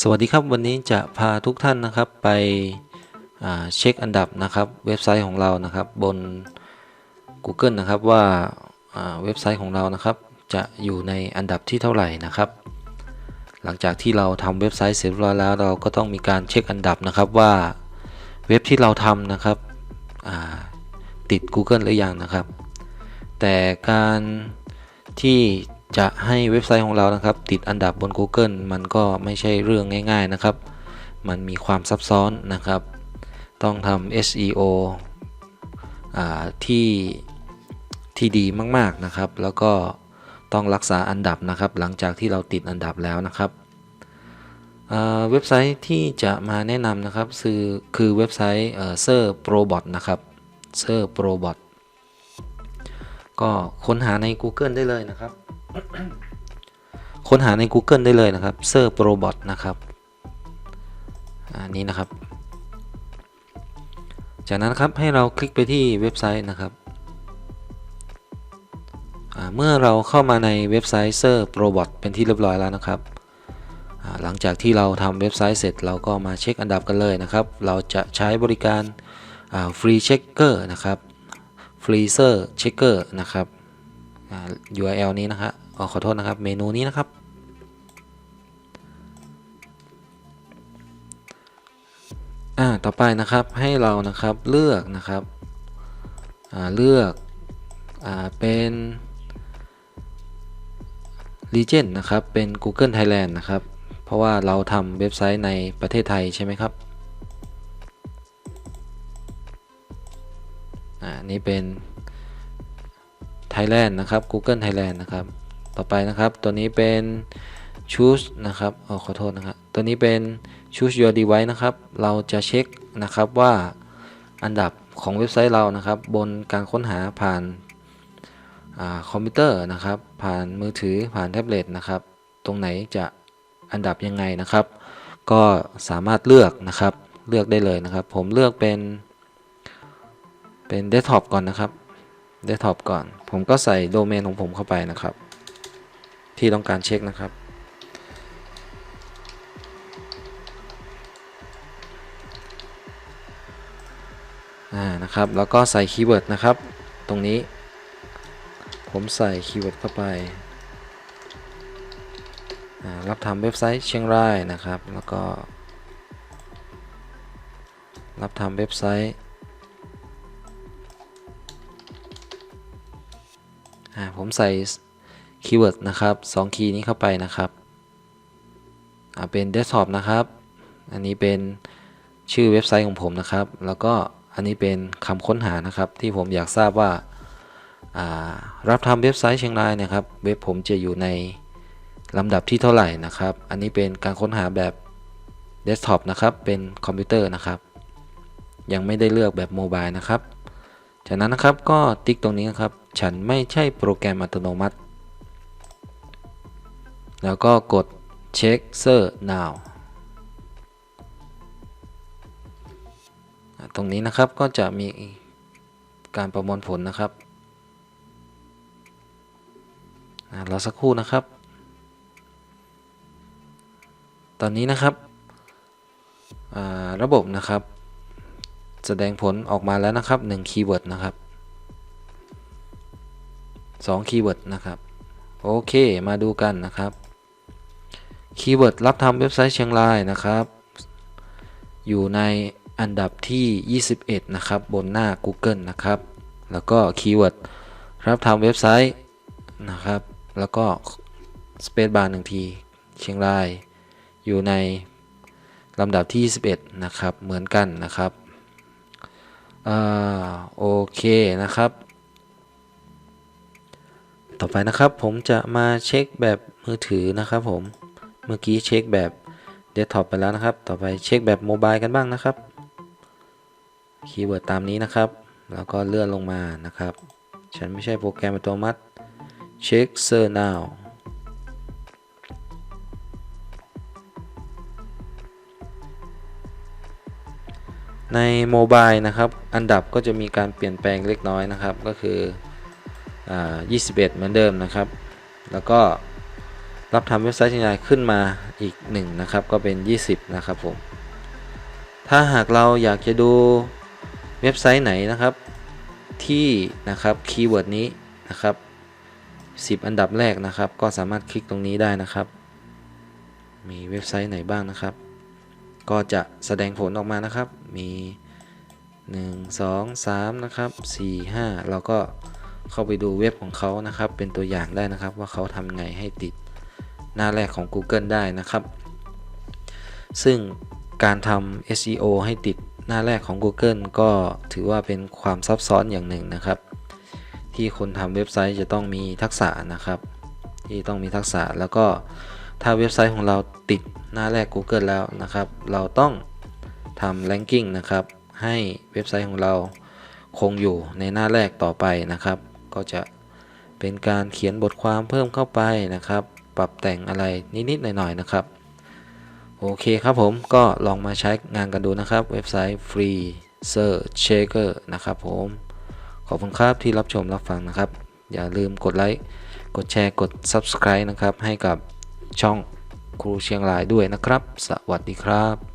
สวัสดีครับวันนี้จะพาทุกท่านนะครับไปเช็คอันดับนะครับเว็บไซต์ของเรานะครับบน Google นะครับว่าเว็บไซต์ของเรานะครับจะอยู่ในอันดับที่เท่าไหร่นะครับ หลังจากที่เราทำเว็บไซต์เสร็จเรียบร้อยแล้ว เราก็ต้องมีการเช็คอันดับนะครับว่าเว็บที่เราทำนะครับติด Google หรือยังนะครับ แต่การที่ จะให้เว็บไซต์ของเรานะครับ ติดอันดับบน Google มันก็ไม่ใช่เรื่องง่ายๆนะครับ มันมีความซับซ้อนนะครับ ต้องทำ SEO ที่ที่ดีมากๆนะครับ แล้วก็ต้องรักษาอันดับนะครับ หลังจากที่เราติดอันดับแล้วนะครับเว็บไซต์ที่จะมาแนะนำนะครับคือคือเว็บไซต์เซอร์โปรบอทนะครับเซอร์โปรบอทก็ค้นหาใน Google ได้เลยนะครับ ค้นหาใน Google ได้เลยนะครับเซอร์โปรบอทนะครับอันนี้นะครับ จากนั้นครับให้เราคลิกไปที่เว็บไซต์นะครับเมื่อเราเข้ามาในเว็บไซต์เซอร์โรบอทเป็นที่เรียบร้อยแล้วนะครับหลังจากที่เราทำเว็บไซต์เสร็จเราก็มาเช็คอันดับกันเลยนะครับ เราจะใช้บริการฟรีเช็คเกอร์นะครับฟรีเซอร์เช็คเกอร์นะครับ URL นี้นะครับ อ๋อขอโทษนะครับ เมนูนี้นะครับ อ่า ต่อไปนะครับให้เรานะครับเลือกนะครับ อ่า เลือก อ่า เป็น Region นะครับ เป็น Google Thailand นะครับ เพราะว่าเราทำเว็บไซต์ในประเทศไทยใช่ไหมครับ อ่า นี่เป็น Thailand นะครับ Google Thailand นะครับ ต่อไปนะครับ ตัวนี้เป็น choose นะครับอ๋อขอโทษนะครับตัวนี้เป็น choose your device นะครับ เราจะเช็คนะครับว่าอันดับของเว็บไซต์เรานะครับ บนการค้นหาผ่านอาคอมพิวเตอร์นะครับ ผ่านมือถือผ่านแท็บเล็ตนะครับ ตรงไหนจะอันดับยังไงนะครับ ก็สามารถเลือกนะครับเลือกได้เลยนะครับ ผมเลือกเป็นเป็นเดสก์ท็อปก่อนนะครับเดสก์ท็อปก่อน ผมก็ใส่โดเมนของผมเข้าไปนะครับ ที่ต้องการเช็คนะครับ อ่า นะครับ แล้วก็ใส่คีย์เวิร์ดนะครับ ตรงนี้ ผมใส่คีย์เวิร์ดเข้าไปอ่ารับทำเว็บไซต์เชียงรายนะครับ แล้วก็ รับทำเว็บไซต์อ่าผมใส่ คีย์เวิร์ดนะครับ2คีย์นี้เข้าไปนะครับเป็นเดสก์ท็อปนะครับ อันนี้เป็นชื่อเว็บไซต์ของผมนะครับ แล้วก็อันนี้เป็นคำค้นหานะครับ ที่ผมอยากทราบว่าารับทำเว็บไซต์เชียงรายนะครับ เว็บผมจะอยู่ในลำดับที่เท่าไหร่นะครับ อันนี้เป็นการค้นหาแบบเดสก์ท็อปนะครับ เป็นคอมพิวเตอร์นะครับ ยังไม่ได้เลือกแบบโมบายนะครับ จากนั้นนะครับก็ติ๊กตรงนี้นะครับ ฉันไม่ใช่โปรแกรมอัตโนมัติ แล้วก็กด check ser now ตรงนี้นะครับก็จะมีการประมวลผลนะครับรอสักครู่นะครับ ตอนนี้นะครับระบบนะครับ แสดงผลออกมาแล้วนะครับ1คีย์เวิร์ดนะครับ2คีย์เวิร์ดนะครับ โอเค มาดูกันนะครับ คีย์เวิร์ดรับทำเว็บไซต์เชียงรายนะครับ อยู่ในอันดับที่ 21 นะครับ บนหน้า Google นะครับ แล้วก็คีย์เวิร์ดรับทำเว็บไซต์นะครับ แล้วก็ Space Bar หนึ่งที เชียงราย อยู่ในลำดับที่ 21 นะครับ เหมือนกันนะครับอ่าโอเคนะครับ ต่อไปนะครับผมจะมาเช็คแบบมือถือนะครับผม เมื่อกี้เช็คแบบเดสก์ท็อปไปแล้วนะครับ ต่อไปเช็คแบบโมบายกันบ้างนะครับ คีย์เวิร์ดตามนี้นะครับ แล้วก็เลื่อนลงมานะครับ ฉันไม่ใช่โปรแกรมอัตโนมัติ เช็คเซอร์ now ในโมบายนะครับ อันดับก็จะมีการเปลี่ยนแปลงเล็กน้อยนะครับ ก็คืออ21 เหมือนเดิมนะครับ แล้วก็ รับทำเว็บไซต์เชียงรายขึ้นมาอีกหนึ่งนะครับก็เป็น 20 นะครับผม ถ้าหากเราอยากจะดูเว็บไซต์ไหนนะครับ ที่นะครับคีย์เวิร์ดนี้นะครับ 10 อันดับแรกนะครับ ก็สามารถคลิกตรงนี้ได้นะครับ มีเว็บไซต์ไหนบ้างนะครับ ก็จะแสดงผลออกมานะครับ มี 1 2 3 นะครับ 4 5 เราก็เข้าไปดูเว็บของเขานะครับ เป็นตัวอย่างได้นะครับว่าเขาทำไงให้ติด หน้าแรกของ Google ได้นะครับ ซึ่งการทำ SEO ให้ติดหน้าแรกของ Google ก็ถือว่าเป็นความซับซ้อนอย่างหนึ่งนะครับ ที่คนทำเว็บไซต์จะต้องมีทักษะนะครับ ที่ต้องมีทักษะแล้วก็ถ้าเว็บไซต์ของเราติดหน้าแรก Google แล้วนะครับ เราต้องทำ ranking นะครับ ให้เว็บไซต์ของเราคงอยู่ในหน้าแรกต่อไปนะครับ ก็จะเป็นการเขียนบทความเพิ่มเข้าไปนะครับ ปรับแต่งอะไรนิดๆหน่อยๆนะครับ โอเคครับผมก็ลองมาใช้งานกันดูนะครับ เว็บไซต์ Free Search Checker นะครับผมขอบคุณครับที่รับชมรับฟังนะครับ อย่าลืมกดไลค์กดแชร์กด Subscribe นะครับ ให้กับช่องครูเชียงรายด้วยนะครับ สวัสดีครับ